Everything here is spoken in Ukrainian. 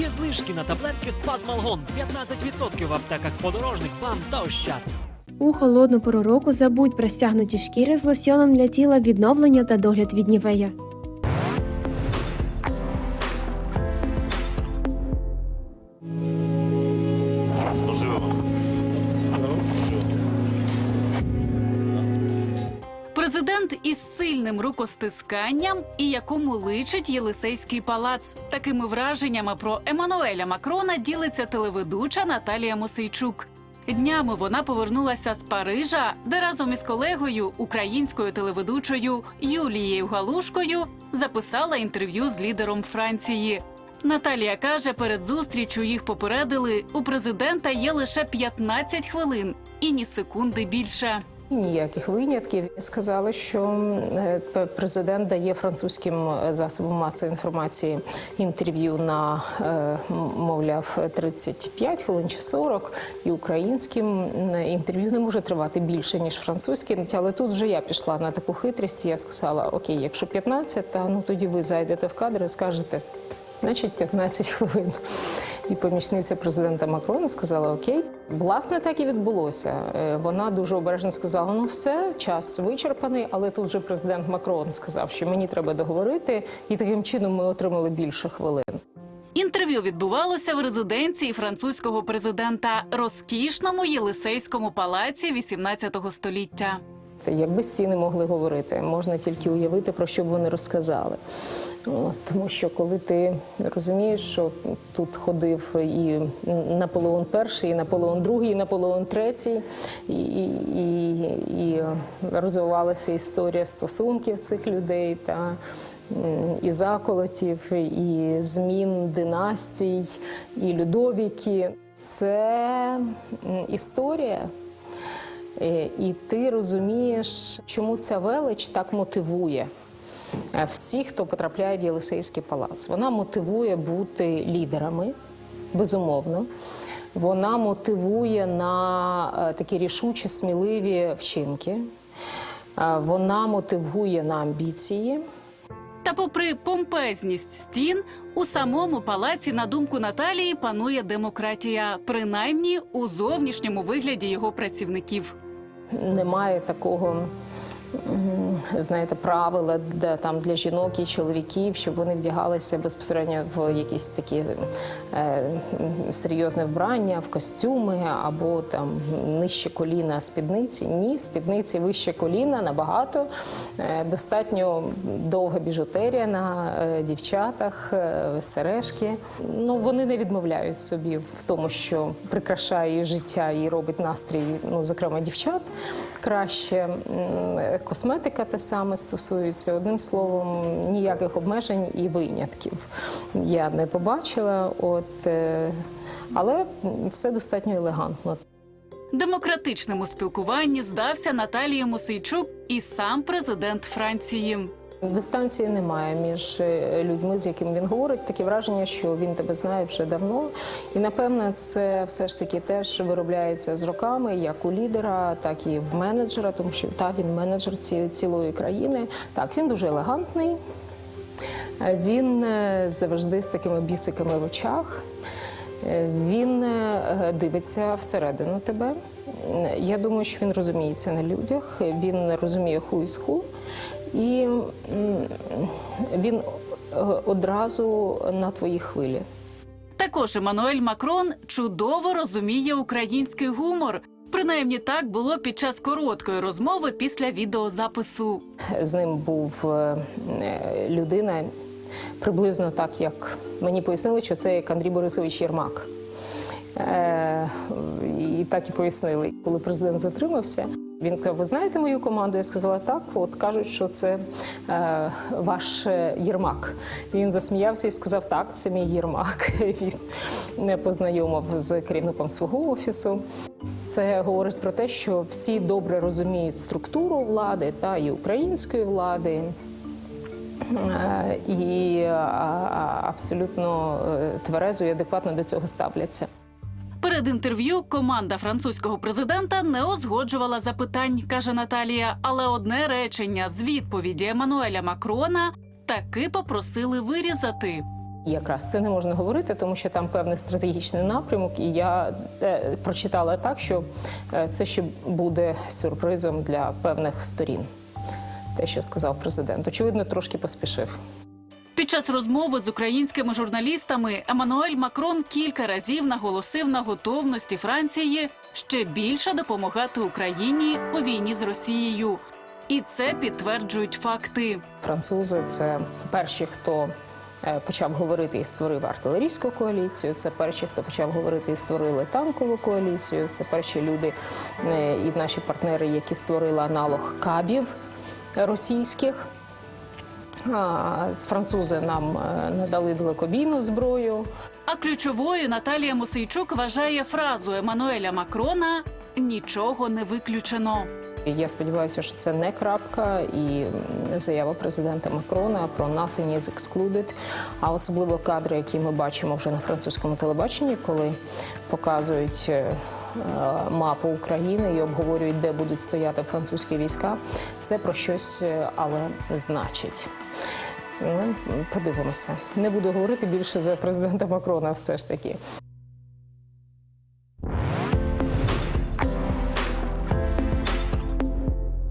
Є знижки на таблетки Спазмалгон 15% в аптеках подорожник, бам та ощад. У холодну пору року забудь про стягнуті шкіри з лосьоном для тіла відновлення та догляд від нівея. Президент із сильним рукостисканням і якому личить Єлисейський палац. Такими враженнями про Еммануеля Макрона ділиться телеведуча Наталія Мосейчук. Днями вона повернулася з Парижа, де разом із колегою, українською телеведучою Юлією Галушкою, записала інтерв'ю з лідером Франції. Наталія каже, перед зустрічю їх попередили. У президента є лише 15 хвилин і ні секунди більше. Ніяких винятків сказали, що е, президент дає французьким е, засобам масової інформації інтерв'ю на е, мовляв 35 хвилин чи 40, і українським інтерв'ю не може тривати більше ніж французьким. Але тут вже я пішла на таку хитрість. Я сказала: Окей, якщо 15, та ну тоді ви зайдете в кадр і скажете. Значить, 15 хвилин. І помічниця президента Макрона сказала Окей. Власне, так і відбулося. Е, Вона дуже обережно сказала: ну все, час вичерпаний, але тут же президент Макрон сказав, що мені треба договорити, і таким чином ми отримали більше хвилин. Інтерв'ю відбувалося в резиденції французького президента розкішному Єлисейському палаці 18 століття. Якби стіни могли говорити, можна тільки уявити, про що б вони розказали. Тому що коли ти розумієш, що тут ходив і Наполеон І, і Наполеон II, і Наполеон III, і, і, і, і розвивалася історія стосунків цих людей та і заколотів, і змін династій, і Людовіки. Це історія. Е, І ти розумієш, чому ця велич так мотивує е, всіх, хто потрапляє в Єлисейський палац. Вона мотивує бути лідерами, безумовно. Вона мотивує на е, такі рішучі, сміливі вчинки. Вона мотивує на амбіції. Та, попри помпезність стін, у самому палаці, на думку Наталії, панує демократія, принаймні у зовнішньому вигляді його працівників. Немає такого. Знаєте, правила де там для жінок і чоловіків, щоб вони вдягалися безпосередньо в якісь такі е, серйозне вбрання, в костюми або там нижче коліна спідниці. Ні, спідниці вище коліна набагато. Е, достатньо довга біжутерія на е, дівчатах, е, сережки. Ну вони не відмовляють собі в тому, що прикрашає життя і робить настрій, ну зокрема дівчат краще. М, Косметика те саме стосується. Одним словом, ніяких обмежень і винятків я не побачила. От, е, але все достатньо елегантно. Демократичному спілкуванні здався Наталії Мусейчук і сам президент Франції. Дистанції немає між е, людьми, з якими він говорить. Таке враження, що він тебе знає вже давно. І напевне, це все ж таки теж виробляється з роками, як у лідера, так і в менеджера, тому що та він менеджер ці- цілої країни. Так, він дуже елегантний. Е, Він е, завжди з такими бісиками в очах. Він дивиться всередину тебе. Я думаю, що він розуміється на людях, він розуміє ху із ху. І він е, одразу на твоїй хвилі. Також Еммануель Макрон чудово розуміє український гумор. Принаймні так було під час короткої розмови після відеозапису. З ним був е, е, людина приблизно так, як мені пояснили, що це як Андрій Борисович Єрмак. І так і пояснили. Коли президент затримався, він сказав: Ви знаєте мою команду? Я сказала так. От кажуть, що це е, ваш е, Єрмак. Він засміявся і сказав: Так, це мій Єрмак. Він не познайомив з керівником свого офісу. Це говорить про те, що всі добре розуміють структуру влади та і української влади. Е, І абсолютно е, тверезо і адекватно до цього ставляться. Перед інтерв'ю команда французького президента не узгоджувала запитань, каже Наталія. Але одне речення з відповіді Еммануеля Макрона таки попросили вирізати. Якраз це не можна говорити, тому що там певний стратегічний напрямок, і я е, прочитала так, що е, це ще буде сюрпризом для певних сторін. Те, що сказав президент, очевидно, трошки поспішив. Під час розмови з українськими журналістами Еммануель Макрон кілька разів наголосив на готовності Франції ще більше допомагати Україні у війні з Росією. І це підтверджують факти. Французи це перші, хто е, почав говорити і створив артилерійську коаліцію. Це перші, хто почав говорити і створили танкову коаліцію. Це перші люди е, і наші партнери, які створили аналог кабів російських. Французи нам е, надали далекобійну зброю. А ключовою Наталія Мосейчук вважає фразу Еммануеля Макрона нічого не виключено. Я сподіваюся, що це не крапка, і заява президента Макрона про nothing is excluded, а особливо кадри, які ми бачимо вже на французькому телебаченні, коли показують е, мапу України і обговорюють, де будуть стояти французькі війська. Це про щось, е, але значить. Ну, подивимося. Не буду говорити більше за президента Макрона, все ж таки.